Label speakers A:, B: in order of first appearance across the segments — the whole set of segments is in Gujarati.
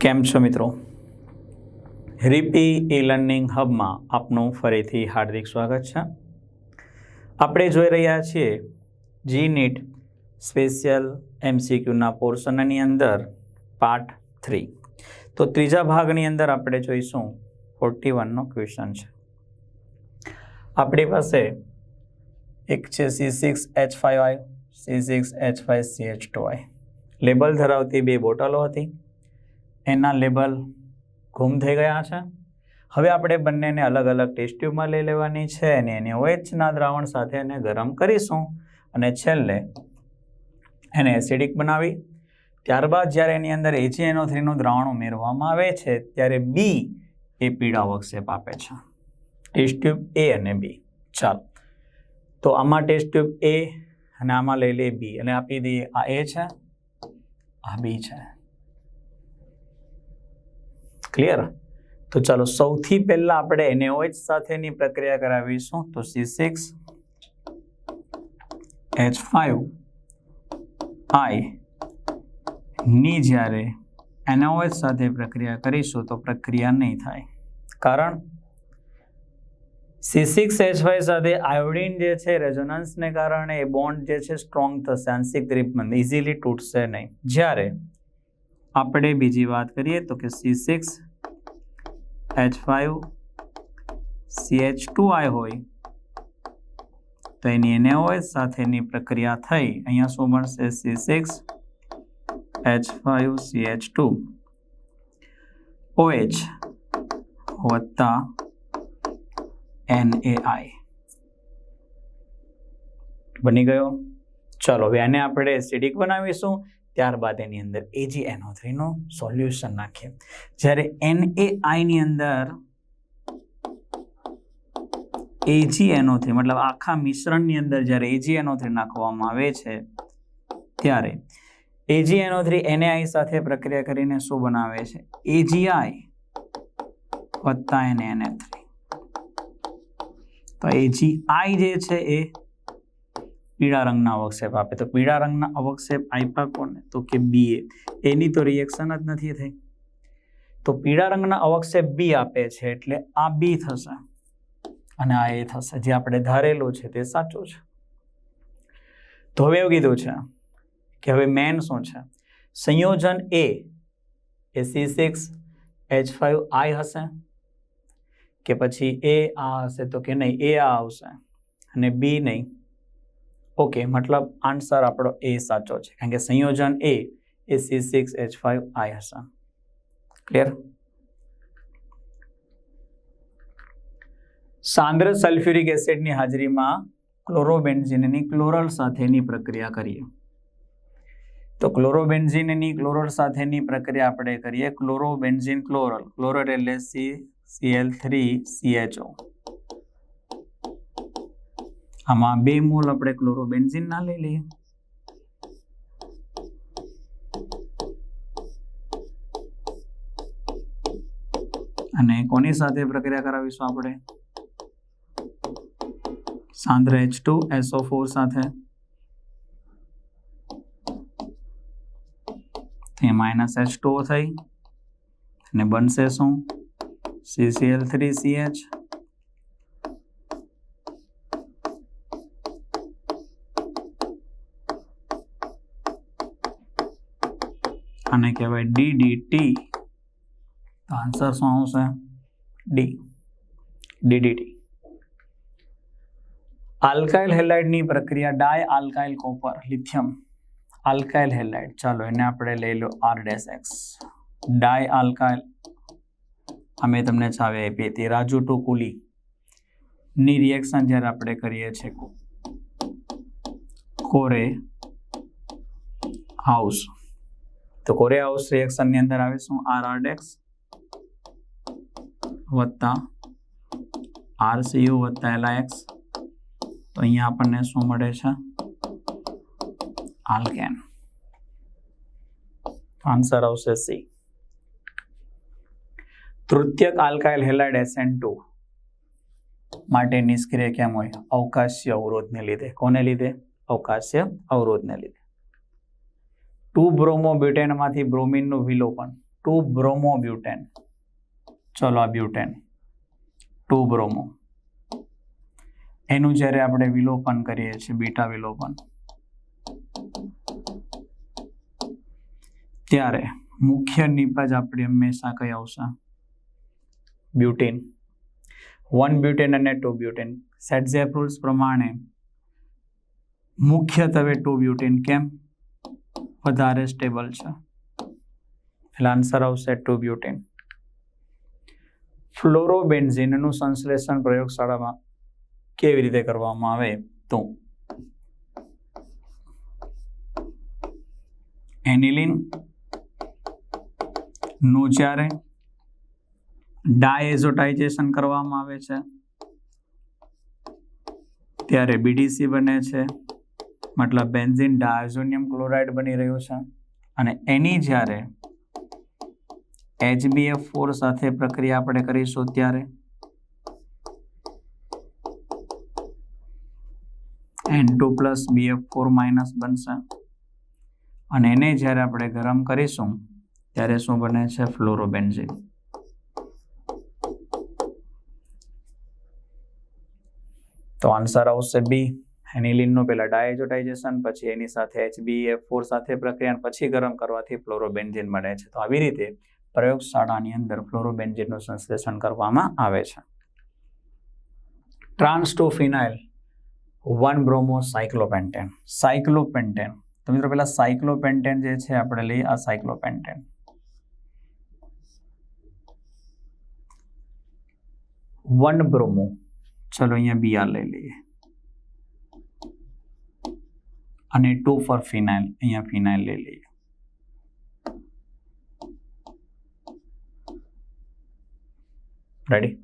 A: કેમ છો મિત્રો? રીપી ઈ લર્નિંગ હબમાં આપનું ફરીથી હાર્દિક સ્વાગત છે. આપણે જોઈ રહ્યા છીએ જી નીટ સ્પેશિયલ એમસીક્યુના પોર્શનની અંદર પાર્ટ થ્રી. તો ત્રીજા ભાગની અંદર આપણે જોઈશું ફોર્ટી વનનો ક્વેશ્ચન છે. આપણી પાસે એક છે C six H five I, C six H five C H two I. Label ધરાવતી બે બોટલો હતી. એના લેબલ ગુમ થઈ ગયા છે. હવે આપણે બંનેને અલગ અલગ ટેસ્ટ ટ્યુબમાં લઈ લેવાની છે અને એને ઓએચના દ્રાવણ સાથે એને ગરમ કરીશું. અને છેલ્લે એને એસિડિક બનાવી. ત્યારબાદ જ્યારે એની અંદર એજીએનઓ થ્રીનું દ્રાવણ ઉમેરવામાં આવે છે, ત્યારે બી એ પીળા વર્કશેપ આપે છે. ટેસ્ટ ટ્યુબ એ અને બી ચાલો. તો આમાં ટેસ્ટ ટ્યુબ એ અને આમાં લઈ લે બી અને આપી દઈએ આ એ છે, આ બી છે. ક્લિયર તો ચાલો, સૌથી પહેલા આપણે એનએઓએચ સાથેની પ્રક્રિયા કરાવીશું. તો C six, H five I ની જ્યારે એનઓએચ સાથે પ્રક્રિયા કરીશું, તો પ્રક્રિયા નહીં થાય. કારણ સી સિક્સ, એચ ફાઇવ સાથે આયોડિન જે છે, રેઝોનન્સને કારણે એ બોન્ડ જે છે, સ્ટ્રોંગ થશે, આંશિક દ્રીપમંદ ઇઝીલી તૂટશે નહીં. જ્યારે આપણે બીજી વાત કરીએ તો કે C six H five C H two I હોય, તો એની એનએઓએચ સાથેની પ્રક્રિયા થઈ. અહીંયા શું મળશે? C six H five C H two O H વત્તા એન એ આઈ બની ગયો? ચાલો, હવે આને આપણે એસિડિક બનાવીશું. ત્યારબાદ એની અંદર એજી એનો થ્રીનું સોલ્યુશન નાખીએ. જ્યારે એન એ આઈની અંદર એજી એનો થ્રી, મતલબ આખા મિશ્રણની અંદર જ્યારે એજી એનો થ્રી નાખવામાં આવે છે, ત્યારે એજી એનો થ્રી એનએઆઈ સાથે પ્રક્રિયા કરીને શું બનાવે છે? એજીઆઈ વત્તા એને એને થ્રી. તો એજીઆઈ જે છે એ પીળા રંગના અવક્ષેપ આપે. તો પીળા રંગના અવક્ષેપ આપ્યા કોને? તો કે બી એની તો રિએક્શન જ નથી થઈ. તો પીળા રંગના અવક્ષેપ બી આપે છે એટલે આ બી થશે. અને આ એ થશે. જે આપણે ધારેલું છે તે સાચું છે. તો હવે એવું કીધું છે કે હવે મેન શું છે? સંયોજન એ એ C six H five I હશે. કે પછી એ આ હશે તો કે નહીં? એ આ આવશે. અને બી નહીં. ઓકે મતલબ આન્સર આપણો એ સાચો છે. કારણ કે સંયોજન એ એ C six H five I હશે. ક્લિયર સાંદ્ર સલ્ફ્યુરિક એસિડની હાજરીમાં ક્લોરોબેન્ઝિનની ક્લોરલ સાથેની પ્રક્રિયા કરીએ. તો ક્લોરોબેન્ઝિનની ક્લોરલ સાથેની પ્રક્રિયા આપણે કરીએ ક્લોરોબેન્ઝિન ક્લોરલ. ક્લોરલ એટલે સી સીએલ થ્રી સીએચઓ આમાં બે મોલ આપણે ક્લોરોબેન્ઝિન ના લઈ લઈએ. અને કોની સાથે પ્રક્રિયા કરાવીશું આપણે? સાંદ્ર H two S O four સાથે. તે માઇનસ એચ ટુ થઈ. અને બનશે શું? સીસીએલ થ્રી સીએચ આને કહેવાય ડીડીટી તો આન્સર શું આવશે? ડી ડીડીટી આલ્કાઇલ હેલાઇડની પ્રક્રિયા dialkyl copper lithium alkyl halide ચાલો એને આપણે લઈ લો R dash X dialkyl અમે તમને ચાવી આપી હતી. રાજુ ટુ ની રિએક્શન જ્યારે આપણે કરીએ છીએ, કોરે. હાઉસ તો કોરે હાઉસ રિએક્શનની અંદર આવે શું આર આર ડેક્સ વત્તા આર સીયુ વત્તા એલઆઈએક્સ તો અહીંયા આપણને શું મળે છે? આલ્કેન આન્સર આવશે C તૃતીયક alkyl halide S N two માટે નિષ્ક્રિય કેમ હોય? અવકાશીય અવરોધને લીધે. કોને લીધે? અવકાશીય અવરોધને લીધે. ટુ બ્રોમો બ્યુટેનમાંથી બ્રોમિનનું વિલોપન ટુ બ્રોમોબ્યુટેન. ચલો આ બ્યુટેન. Two bromo. એનું જ્યારે આપણે વિલોપન કરીએ છીએ, બીટા વિલોપન. ત્યારે મુખ્ય નિપજ આપણે હંમેશા કઈ આવશે? બ્યુટેન. વન બ્યુટેન અને ટુ બ્યુટેન. સેટઝેપ રૂલ્સ પ્રમાણે મુખ્યત્વે ટુ બ્યુટેન કેમ? વધારે સ્ટેબલ છે. એટલે આન્સર આવશે ટુ બ્યુટેન ફ્લોરોબેન્ઝીનનું સંશ્લેષણ પ્રયોગશાળામાં કેવી રીતે કરવામાં આવે તો? એનિલિનનું જ્યારે ડાયઝોટાઇઝેશન કરવામાં આવે છે. ત્યારે બીડીસી બને છે. મતલબ બેન્ઝિન ડાયઝોનિયમ ક્લોરાઇડ બની રહ્યું છે. અને એની જ્યારે એચબીએફ ફોર સાથે પ્રક્રિયા આપણે કરીશું ત્યારે. N two plus B F four minus બનશે. અને એને જ્યારે આપણે ગરમ કરીશું, ત્યારે શું બને છે? ફ્લોરોબેન્ઝિન. તો આન્સર આવશે બી. એનિલિનનું પહેલાં ડાયજોટાઇઝેશન પછી એની સાથે એચબીએફ ફોર સાથે પ્રક્રિયા પછી ગરમ કરવાથી ફ્લોરોબેન્ઝિન મળે છે. તો આવી રીતે પ્રયોગશાળાની અંદર ફ્લોરોબેન્ઝિનનું સંશ્લેષણ કરવામાં આવે છે. Trans two phenyl one bromo cyclopentane. Cyclopentane તો મિત્રો પેલા સાયક્લોપેન્ટેન જે છે, આપણે લઈએ આ સાયક્લોપેન્ટેન. One bromo. ચલો અહીંયા બીઆર લઈ લઈએ. અને ટુ ફોર ફિનાઇલ અહીંયા ફિનાઇલ લઈ લઈએ. રેડી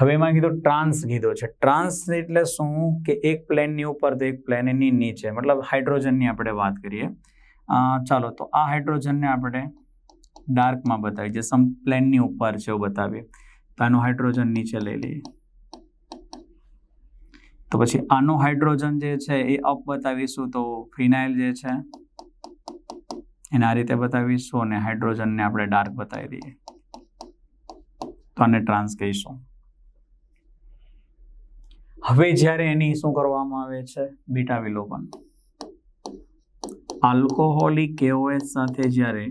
A: હવે એમાં કીધું ટ્રાન્સ કીધો છે. ટ્રાન્સ એટલે શું? કે એક પ્લેનની ઉપર તો એક પ્લેનની નીચે. મતલબ હાઇડ્રોજનની આપણે વાત કરીએ. ચાલો, તો આ હાઇડ્રોજનને આપણે ડાર્કમાં બતાવીએ. જે સમ પ્લેનની ઉપર છે, એવું બતાવીએ. તો આનું હાઇડ્રોજન નીચે લઈ લઈએ. તો પછી આનું હાઇડ્રોજન જે છે એ અપ બતાવીશું તો ફિનાઇલ જે છે, એને આ રીતે બતાવીશું અને હાઇડ્રોજનને આપણે ડાર્ક બતાવી દઈએ. તો આને ટ્રાન્સ કહીશું. હવે જ્યારે એની શું કરવામાં આવે છે? બીટા વિલોપન. આલ્કોહોલિક કેઓએસ સાથે જ્યારે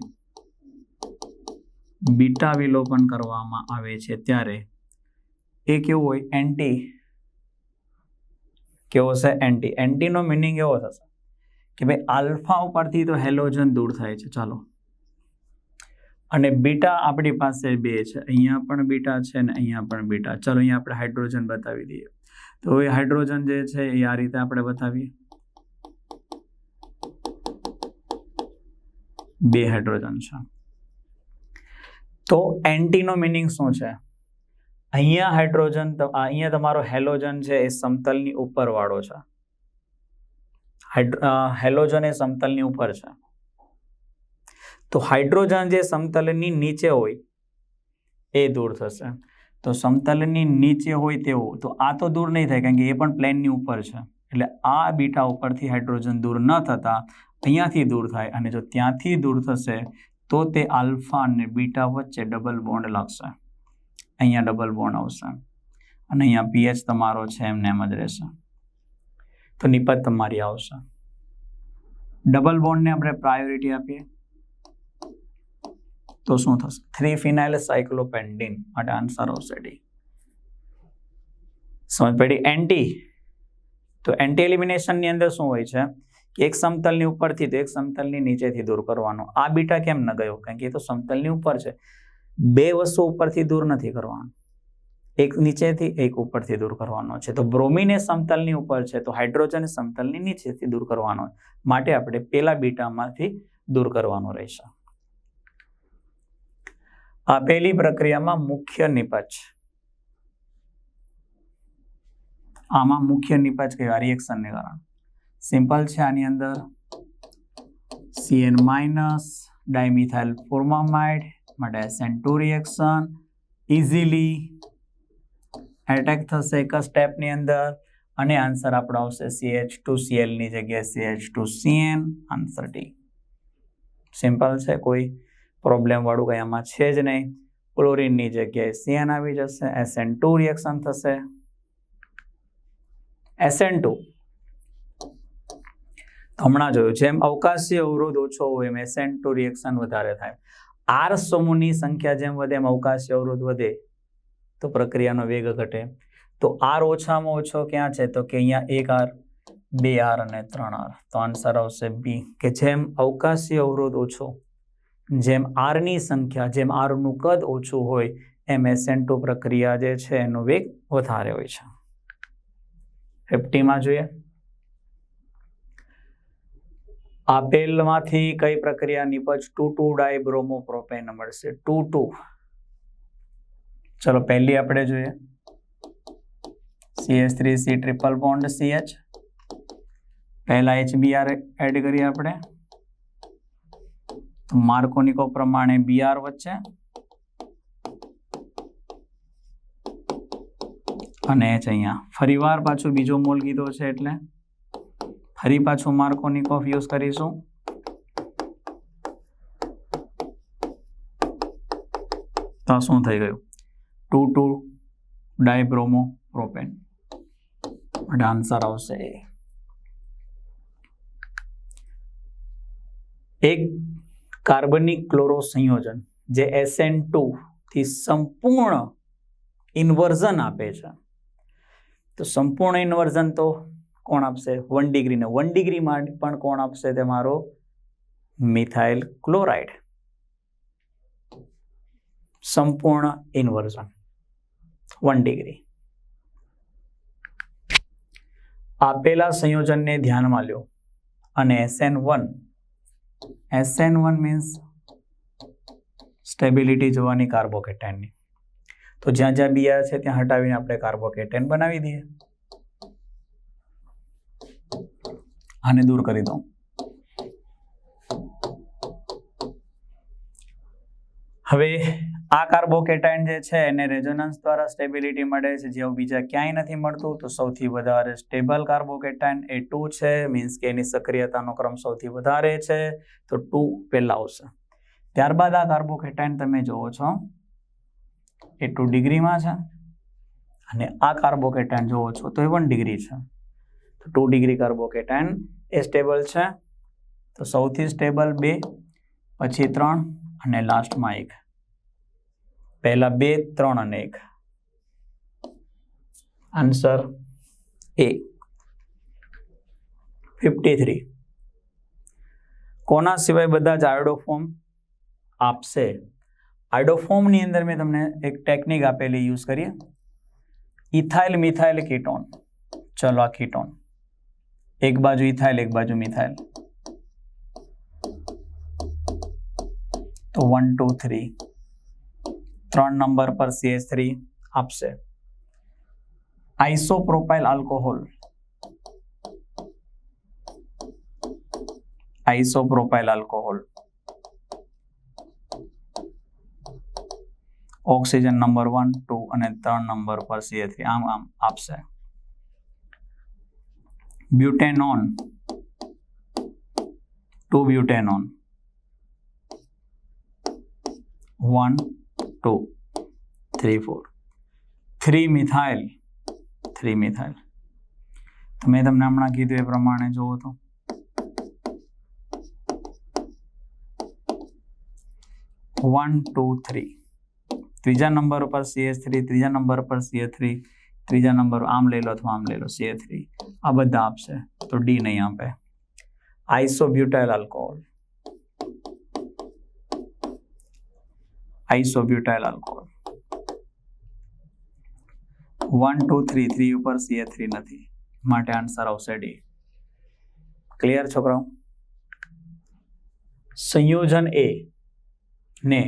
A: બીટા વિલોપન કરવામાં આવે છે ત્યારે એ કેવું હોય? એન્ટી કેવો છે? એન્ટી એન્ટીનો મિનિંગ એવો થશે કે ભાઈ આલ્ફા ઉપરથી તો હેલોજન દૂર થાય છે. ચાલો. અને બીટા આપણી પાસે બે છે. અહીંયા પણ બીટા છે ને અહીંયા પણ બીટા. ચાલો અહીંયા આપણે હાઇડ્રોજન બતાવી દઈએ. તો એ હાઇડ્રોજન જે છે એ આ રીતે આપણે બતાવીએ. બે હાઇડ્રોજન છે. તો એન્ટીનો મિનિંગ શું છે? અહીંયા હાઇડ્રોજન અહીંયા તમારો હેલોજન છે એ સમતલની ઉપર વાળો છે હેલોજન એ સમતલની ઉપર છે. તો હાઇડ્રોજન જે સમતલની નીચે હોય એ દૂર થશે. તો સમતલની નીચે હોય તેવું, તો આ તો દૂર નહીં થાય કારણ કે એ પણ પ્લેનની ઉપર છે. એટલે આ બીટા ઉપરથી હાઇડ્રોજન દૂર ન થતા અહીંયાથી દૂર થાય અને જો ત્યાંથી દૂર થશે તો તે આલ્ફા અને બીટા વચ્ચે ડબલ બોન્ડ લાગશે. અહીંયા ડબલ બોન્ડ આવશે. અને અહીંયા પીએચ તમારો છે એમને એમ જ રહેશે. તો નિપજ તમારી આવશે. ડબલ બોન્ડને આપણે પ્રાયોરિટી આપીએ. તો શું થશે? થ્રી ફિનાઇલ સાયક્લોપેન્ડિન માટે આન્સર આવશે ડી સમજ પડી? એન્ટી તો એન્ટી એલિમિનેશનની અંદર શું હોય છે? કે એક સમતલની ઉપરથી તો એક સમતલની નીચેથી દૂર કરવાનો. આ બીટા કેમ ન ગયો? કારણ કે એ તો સમતલની ઉપર છે. બે વસ્તુ ઉપરથી દૂર નથી કરવાનું. એક નીચેથી એક ઉપરથી દૂર કરવાનો છે. તો બ્રોમિન એ સમતલની ઉપર છે, તો હાઇડ્રોજન એ સમતલની નીચેથી દૂર કરવાનો માટે આપણે પેલા બીટામાંથી દૂર કરવાનું રહેશે. આપેલી પ્રક્રિયામાં મુખ્ય નિપજ. આમાં મુખ્ય નિપજ કહેવાય રિએક્શનને કારણે. સિમ્પલ છે આની અંદર. સીએન માઇનસ ડાયમિથાઇલ ફોર્મામાઇડ માટે S N two reaction, easily attack થશે એક સ્ટેપની અંદર અને આન્સર આપણો આવશે સીએચ ટુ સીએલની જગ્યાએ C H two C N answer D simple છે, કોઈ પ્રોબ્લેમવાળું કંઈ આમાં છે જ નહીં. ક્લોરિનની જગ્યાએ સીએન આવી જશે એસએન ટુ રિએક્શન થશે. એસએન ટુ હમણાં જોયું, જેમ અવકાશી અવરોધ ઓછો હોય એમ એસએન ટુ રિએક્શન વધારે થાય. આર સમૂહની સંખ્યા જેમ વધે, એમ અવકાશી અવરોધ વધે, તો પ્રક્રિયાનો વેગ ઘટે. તો આર ઓછામાં ઓછો ક્યાં છે? તો કે અહીંયા એક આર, બે આર અને ત્રણ આર. તો આન્સર આવશે બી, કે જેમ અવકાશી અવરોધ ઓછો, જેમ આરની સંખ્યા, જેમ આરનું કદ ઓછું હોય, એમ એસેન્ટો પ્રક્રિયા જે છે, એનો વેગ વધારે હોય છે. ફિફ્ટીમાં જોઈએ. આપેલમાંથી કઈ પ્રક્રિયા નિપજ? ટુ ટુ બ્રોમોપ્રોપેન મળશે. Two two. ચલો પહેલી આપણે જોઈએ. CH three C triple bond CH પહેલા એચબીઆર એડ કરીએ આપણે. માર્કોનિકો પ્રમાણે બીઆર વચ્ચે અને એચ અહીંયા. ફરીવાર પાછું બીજો મોલ કીધો છે એટલે ફરી પાછું માર્કોનિકોફ યુઝ કરીશું. તો શું થઈ ગયું? Two two dibromo propane. Answer આવશે. એક કાર્બનિક ક્લોરો સંયોજન જે એસએન ટુ થી સંપૂર્ણ ઇન્વર્ઝન આપે છે. તો સંપૂર્ણ ઇન્વર્ઝન તો કોણ આપશે? વન ડિગ્રીને વન ડિગ્રીમાં પણ કોણ આપશે તે મારો? મિથાઇલ ક્લોરાઇડ સંપૂર્ણ ઇન્વર્ઝન વન ડિગ્રી આપેલા સંયોજનને ધ્યાનમાં લ્યો. અને S N one S N one means stability જોવાની કાર્બોકેટાઇનની તો જ્યાં જ્યાં બિયા છે, ત્યાં હટાવીને આપણે કાર્બોકેટાઇન બનાવી દઈએ. આને દૂર કરી દઉં. હવે આ કાર્બોકેટાઇન જે છે, એને રેઝોનન્સ દ્વારા સ્ટેબિલિટી મળે છે. જેવું બીજા ક્યાંય નથી મળતું, તો સૌથી વધારે સ્ટેબલ કાર્બોકેટાઇન એ ટુ છે, મીન્સ કે એની સક્રિયતાનો ક્રમ સૌથી વધારે છે. તો ટુ પહેલા આવશે. ત્યારબાદ આ કાર્બોકેટાઇન તમે જુઓ છો. એ ટુ ડિગ્રીમાં છે અને આ કાર્બોકેટાઇન જોવો છો તો એ વન ડિગ્રી છે. તો ટુ ડિગ્રી કાર્બોકેટાઇન એ સ્ટેબલ છે. તો સૌથી સ્ટેબલ બે, પછી ત્રણ અને લાસ્ટમાં એક. પહેલા બે, ત્રણ અને એક. Answer A. Fifty three. કોના સિવાય બધા જ આયોડોફોર્મ આપશે? આયોડોફોર્મની અંદર મેં તમને એક ટેકનિક આપેલી, યુઝ કરીએ. Ethyl methyl ketone. ચલો આ કીટોન. એક બાજુ ઇથાઇલ એક બાજુ મિથાઇલ તો વન ટુ થ્રી ત્રણ નંબર પર સીએચ થ્રી આપશે isopropyl alcohol isopropyl alcohol oxygen number one two અને ત્રણ નંબર પર સીએ થ્રી આમ આમ આપશે butanone two butanone one two three four three methyl three methyl તો મેં તમને હમણાં કીધું એ પ્રમાણે જોવો તો. વન ટુ થ્રી ત્રીજા નંબર ઉપર સીએસ થ્રી ત્રીજા નંબર પર સીએ થ્રી ત્રીજા નંબર આમ લઈ લો અથવા આમ લઈ લો સીએ થ્રી આ બધા આપશે. તો ડી નહીં આપે. Isobutyl alcohol isobutyl alcohol one two three three ઉપર સીએ થ્રી નથી. માટે આન્સર આવશે ડી ક્લિયર છોકરાઓ? સંયોજન એ ને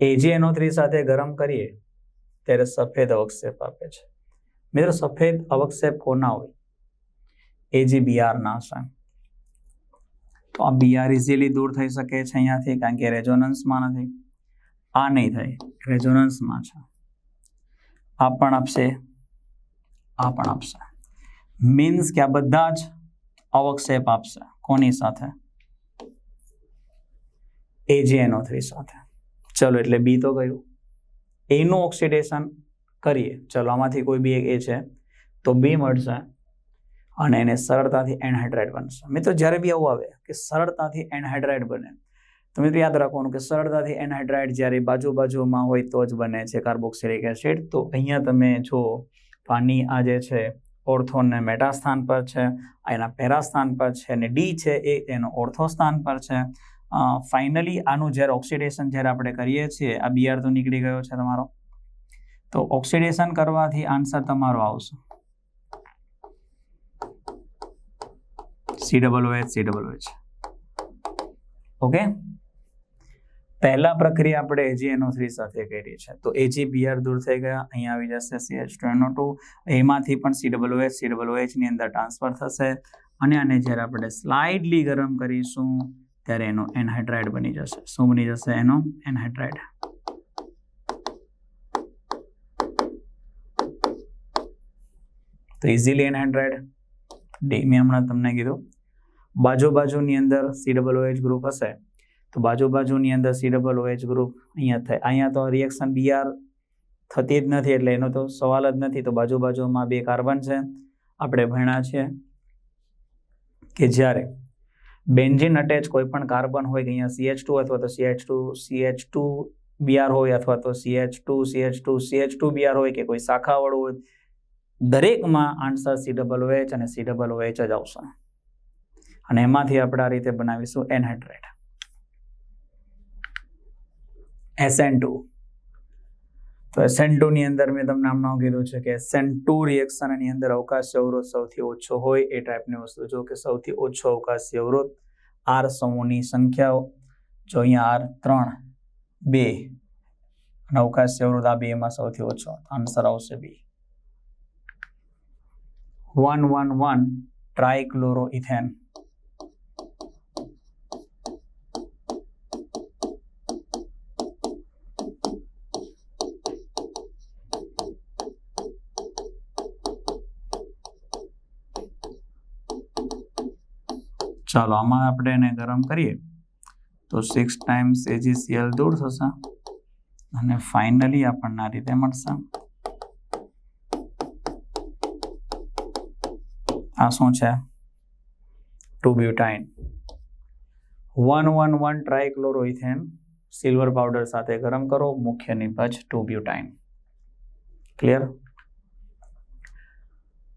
A: એજીએનઓ થ્રી સાથે ગરમ કરીએ. ત્યારે સફેદ અવક્ષેપ આપે છે. મિત્રો, સફેદ અવક્ષેપ કોના હોય? એજીબીઆર ના હશે તો આ બીઆર ઇઝીલી દૂર થઈ શકે છે અહીંયાથી, કારણ કે રેઝોનન્સમાં નથી. આ નહીં થાય, રેઝોનન્સમાં છે. આ પણ આપશે, આ પણ આપશે. મીન્સ કે આ બધા જ અવક્ષેપ આપશે. કોની સાથે? એજીએનઓ થ્રી સાથે. ચલો, એટલે બી તો ગયું. એનું ઓક્સિડેશન કરીએ. ચલો, આમાંથી કોઈ બી એક એ છે, તો બી મળશે અને એને સરળતાથી એનહાઇડ્રાઇડ બનશે. મિત્રો, જ્યારે બી આવું આવે કે સરળતાથી એનહાઇડ્રાઇડ બને, તો મિત્રો યાદ રાખવાનું કે સરળતાથી એનહાઇડ્રાઇડ જ્યારે બાજુ બાજુમાં હોય તો જ બને છે કાર્બોક્સિલિક એસિડ. તો અહીંયા તમે જો પાણી આ જે છે, ઓર્થોને મેટા સ્થાન પર છે એના પેરા સ્થાન પર છે અને ડી છે એ એનો ઓર્થો સ્થાન પર છે. ફાઇનલી આનું જ્યારે ઓક્સિડેશન જ્યારે આપણે કરીએ છીએ, આ બીઆર તો નીકળી ગયો છે તમારો. તો ઓક્સિડેશન કરવાથી આન્સર તમારો આવશે. C double H C double H okay પહેલા પ્રક્રિયા આપણે એજીએનઓ થ્રી સાથે કરી છે. તો એજી બીઆર દૂર થઈ ગયા, અહીંયા આવી જશે સી એચ ટુ એનો ટુ એમાંથી પણ C double H C double એચની અંદર ટ્રાન્સફર થશે. અને આને જ્યારે આપણે સ્લાઇડલી ગરમ કરીશું ત્યારે એનો એનહાઇડ્રાઇડ બની જશે. શું બની જશે એનો? એનહાઇડ્રાઇડ તો ઇઝીલી એનહાઇડ્રાઇડ ડી મેં હમણાં તમને કીધું. બાજુ બાજુની અંદર સી ડબલ ઓએચ ગ્રુપ હશે. તો બાજુ બાજુની અંદર સી ડબલ ઓએચ ગ્રુપ અહીંયા થાય. અહીંયા તો રિએક્શન બીઆર થતી જ નથી એટલે એનો તો સવાલ જ નથી. તો બાજુ બાજુમાં બે કાર્બન છે. આપણે ભણ્યા છીએ કે જ્યારે બેન્ઝિન અટેચ કોઈ પણ કાર્બન હોય કે અહીંયા સીએચ ટુ અથવા તો C H two C H two B R હોય અથવા તો C H two C H two C H two B R હોય કે કોઈ શાખાવાળું હોય, દરેકમાં answer C double O H અને સી ડબલ ઓએચ જ આવશે. અને એમાંથી આપણે આ રીતે બનાવીશું એનહાઇડ્રેટ એસએન ટુ તો સેન્ટુની અંદર મેં તમને હમણાં કીધું છે કે સેન્ટુ રિએક્શન એની અંદર અવકાશી અવરોધ સૌથી ઓછો હોય એ ટાઈપની વસ્તુ. જો કે સૌથી ઓછો અવકાશી અવરોધ આર સમૂહની સંખ્યાઓ. જો અહીંયા આર ત્રણ, બે અને અવકાશી અવરોધ આ બેમાં સૌથી ઓછો. આન્સર આવશે B. One one one trichloro ethane ચાલો, આમાં આપણે એને ગરમ કરીએ. તો સિક્સ ટાઈમ્સ એજીસીએલ દૂર થશે અને ફાઇનલી આપણને આ રીતે મળશે. આ શું છે? Two butyne one one one trichloroethane silver powder સાથે ગરમ કરો. મુખ્ય નિપજ two butyne clear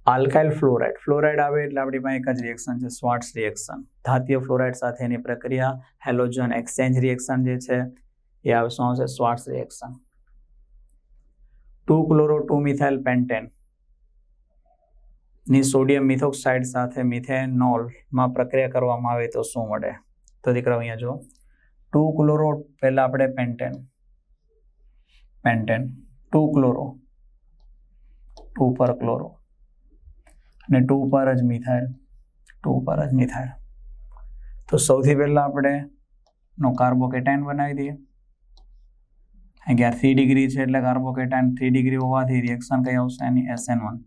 A: alkyl fluoride. Fluoride આવે એટલે આપણી એક જ રિએક્શન છે સ્વાટ્સ રિએક્શન ધાતીય ફ્લોરાઇડ સાથેની પ્રક્રિયા, હેલોજન એક્સચેન્જ રિએક્શન જે છે, એ આવે, શું આવશે Swarts reaction two chloro two methyl પેન્ટેનની sodium methoxide સાથે મિથેનોલમાં પ્રક્રિયા કરવામાં આવે તો શું મળે? તો દીકરાઓ અહીંયા જો ટુ ક્લોરો પહેલા આપણે pentane. Pentane. Two chloro two પર ક્લોરો અને ટુ પર જ મિથાઇલ ટુ પર જ મિથાઇલ. તો સૌથી પહેલાં આપણે નો કાર્બોકેટાઇન બનાવી દઈએ. અગિયાર થ્રી ડિગ્રી છે એટલે કાર્બોકેટાઇન થ્રી ડિગ્રી હોવાથી રિએક્શન કઈ આવશે? એની એસએન વન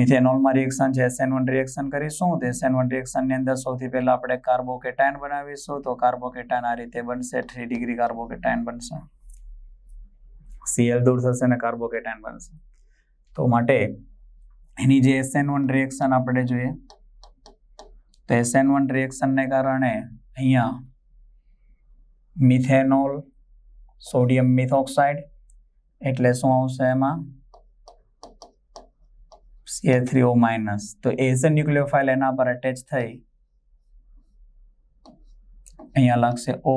A: મિથેનોલમાં રિએક્શન છે. એસએન વન રિએક્શન કરીશું. તો એસએન વન રિએક્શનની અંદર સૌથી પહેલાં આપણે કાર્બોકેટાઇન બનાવીશું. તો કાર્બોકેટાઇન આ રીતે બનશે. થ્રી ડિગ્રી કાર્બોકેટાઇન બનશે. સીએલ દૂર થશે અને કાર્બોકેટાઇન બનશે. તો માટે એની જે એસએન વન રિએક્શન આપણે જોઈએ, તો એસએન વન રિએક્શનને કારણે અહીંયા મિથેનોલ, સોડિયમ મિથોક્સાઇડ, એટલે શું આવશે એમાં? C H three O minus તો એઝ અ ન્યુક્લિયોફાઇલ એના પર અટેચ થઈ, અહીંયા લાગશે ઓ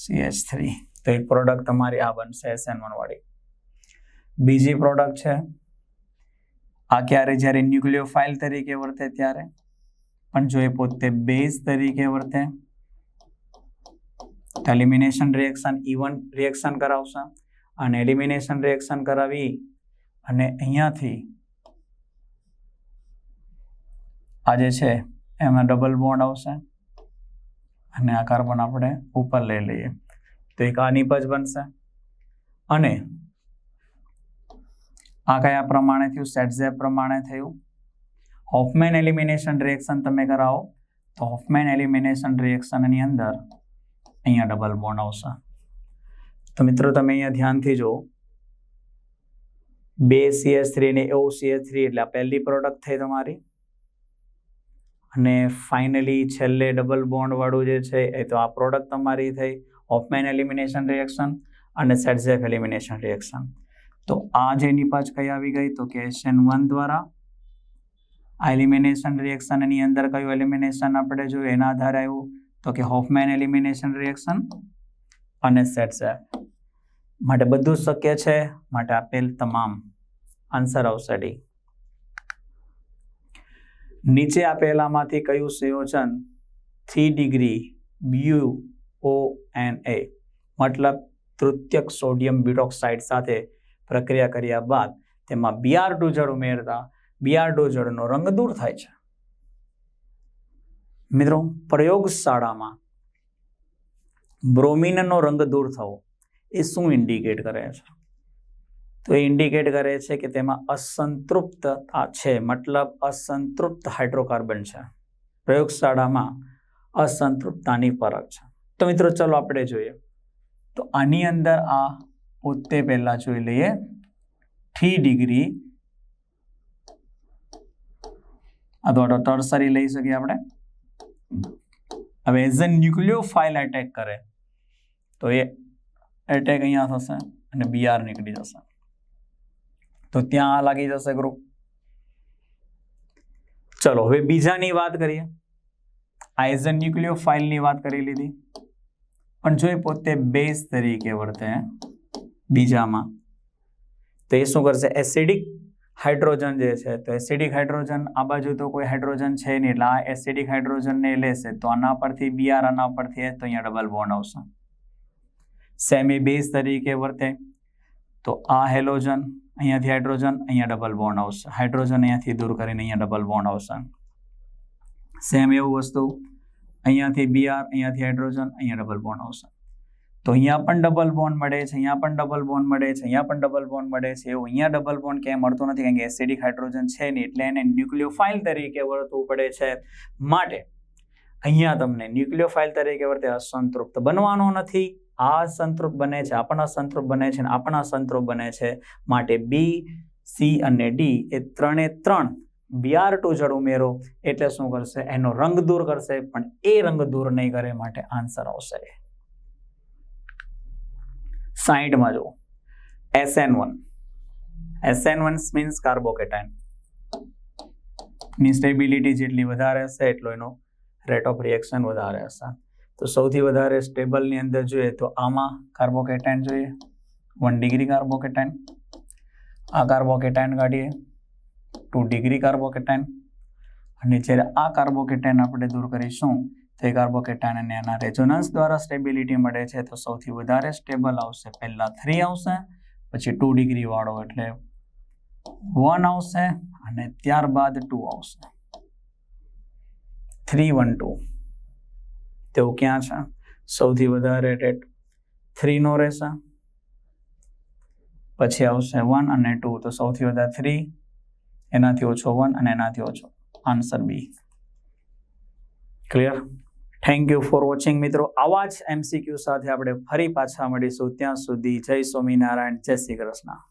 A: સીએચ થ્રી તો એક પ્રોડક્ટ તમારી આ બનશે એસએન વન વાળી. બીજી પ્રોડક્ટ છે આ ક્યારે? જ્યારે ન્યુક્લિયોફાઇલ તરીકે વર્તે ત્યારે? પણ જો એ પોતે બેઝ તરીકે વર્તે? તો એલિમિનેશન રિએક્શન ઇવન રિએક્શન કરાવશે. અને એલિમિનેશન રિએક્શન કરાવી અને અહીંયાથી આ જે છે, એમાં ડબલ બોન્ડ આવશે. અને આ કાર્બન આપણે ઉપર લઈ લઈએ. તો એક આની બનશે. અને આ કયા પ્રમાણે થયું? સેટઝેપ પ્રમાણે થયું. હોફમેન એલિમિનેશન રિએક્શન તમે કરાવો. તો હોફમેન એલિમિનેશન રિએક્શનની અંદર અહીંયા ડબલ બોન્ડ આવશે. તો મિત્રો તમે અહીંયા ધ્યાનથી જુઓ. બે સીએસ થ્રી ને એવું સીએસ થ્રી એટલે આ પહેલી પ્રોડક્ટ થઈ તમારી. અને ફાઇનલી છેલ્લે ડબલ બોન્ડ વાળું જે છે એ તો આ પ્રોડક્ટ તમારી થઈ. હોફમેન એલિમિનેશન રિએક્શન અને સેટઝેફ એલિમિનેશન રિએક્શન તો આ જે નિપજ કઈ આવી ગઈ તો કે એસએન વન દ્વારા આ એલિમિનેશન રિએક્શનની અંદર કયું એલિમિનેશન આપણે જોયું? એના આધારે આવ્યું તો કે હોફમેન એલિમિનેશન રિએક્શન અને સેટઝેફ માટે બધું શક્ય છે? માટે આપેલ તમામ આન્સર આવશે ડી નીચે આપેલામાંથી કયું સંયોજન three degree Bu O N A મતલબ તૃતીયક સોડિયમ બ્યુટોક્સાઇડ સાથે પ્રક્રિયા કર્યા બાદ તેમાં બીઆર ટુ જળ ઉમેરતા બીઆર ટુ જળનો રંગ દૂર થાય છે. મિત્રો, પ્રયોગશાળામાં બ્રોમિનનો રંગ દૂર થવો એ શું ઇન્ડિકેટ કરે છે? તો એ ઇન્ડિકેટ કરે છે કે તેમાં અસંતૃપ્તતા છે, મતલબ અસંતૃપ્ત હાઇડ્રોકાર્બન છે. પ્રયોગશાળામાં અસંતૃપ્તતાની ફરક છે. તો મિત્રો, ચલો આપણે જોઈએ. તો આની અંદર આ પોતે પહેલા જોઈ લઈએ થ્રી ડિગ્રી અથવા તો ટર્સરી લઈ શકીએ આપણે હવે એઝ અ ન્યુક્લિયોફાઇલ એટેક કરે તો એ એટેક અહીંયા થશે અને બીઆર નીકળી જશે તો ત્યાં આ લાગી જશે ગ્રુપ ચલો હવે બીજાની વાત કરીએ આ એઝ અ ન્યુક્લિયોફાઇલની વાત કરી લીધી પણ જો એ પોતે બેઝ તરીકે વર્તે બીજામાં. તો એ શું કરશે? એસિડિક હાઇડ્રોજન જે છે, તો એસિડિક હાઇડ્રોજન આ બાજુ તો કોઈ હાઇડ્રોજન છે નહીં, એટલે આ એસિડિક હાઇડ્રોજનને લેશે. તો આના પરથી બીઆર આના પરથી એચ તો અહીંયા ડબલ બોન્ડ આવશે. સેમી બેઝ તરીકે વર્તે. તો આ હેલોજન, અહીંયાથી હાઇડ્રોજન, અહીંયા ડબલ બોન્ડ આવશે. હાઇડ્રોજન અહીંયાથી દૂર કરીને અહીંયા ડબલ બોન્ડ આવશે. સેમ એવું વસ્તુ. અહીંયાથી બીઆર અહીંયાથી હાઇડ્રોજન, અહીંયા ડબલ બોન્ડ આવશે. તો અહીંયા પણ ડબલ બોન્ડ મળે છે, અહીંયા પણ ડબલ બોન્ડ મળે છે, અહીંયા પણ ડબલ બોન્ડ મળે છે. એવું અહીંયા ડબલ બોન્ડ ક્યાંય મળતું નથી, કારણ કે એસિડિક હાઇડ્રોજન છે નહીં, એટલે એને ન્યુક્લિયોફાઇલ તરીકે વર્તવું પડે છે. માટે અહીંયા તમને ન્યુક્લિયોફાઇલ તરીકે વર્તે અસંતૃપ્ત બનવાનો નથી. આ સંતૃપ્ત બને છે, આપણા સંતૃપ્ત બને છે અને આપણા સંતૃપ્ત બને છે. માટે બી સી અને ડી એ ત્રણે ત્રણ બીઆર ટુ જળ ઉમેરો, એટલે શું કરશે? એનો રંગ દૂર કરશે, પણ એ રંગ દૂર નહીં કરે, માટે આન્સર આવશે. સાઈડમાં જુઓ. S N one S N one means કાર્બોકેટાઇનની stability જેટલી વધારે હશે, એટલો એનો રેટ ઓફ રિએક્શન વધારે હશે. તો સૌથી વધારે સ્ટેબલની અંદર જોઈએ તો આમાં કાર્બોકેટાઇન જોઈએ. વન ડિગ્રી કાર્બોકેટાઇન આ કાર્બોકેટાઇન કાઢીએ. ટુ ડિગ્રી કાર્બોકેટાઇન અને જ્યારે આ કાર્બોકેટાઇન આપણે દૂર કરીશું તો કાર્બોકેટાન અને એના રેઝોનન્સ દ્વારા સ્ટેબિલિટી મળે છે, તો સૌથી વધારે સ્ટેબલ આવશે, પહેલાં થ્રી આવશે, પછી ટુ ડિગ્રી વાળો એટલે વન આવશે, અને ત્યારબાદ ટુ આવશે. થ્રી વન ટુ તેઓ ક્યાં છે? સૌથી વધારે રેટ થ્રીનો રહેશે, પછી આવશે વન અને ટુ તો સૌથી વધારે થ્રી એનાથી ઓછો વન અને એનાથી ઓછો answer B clear thank you for watching મિત્રો. આવા જ એમસીક્યુ સાથે આપણે ફરી પાછા મળીશું. ત્યાં સુધી જય સ્વામિનારાયણ. જય શ્રી કૃષ્ણ.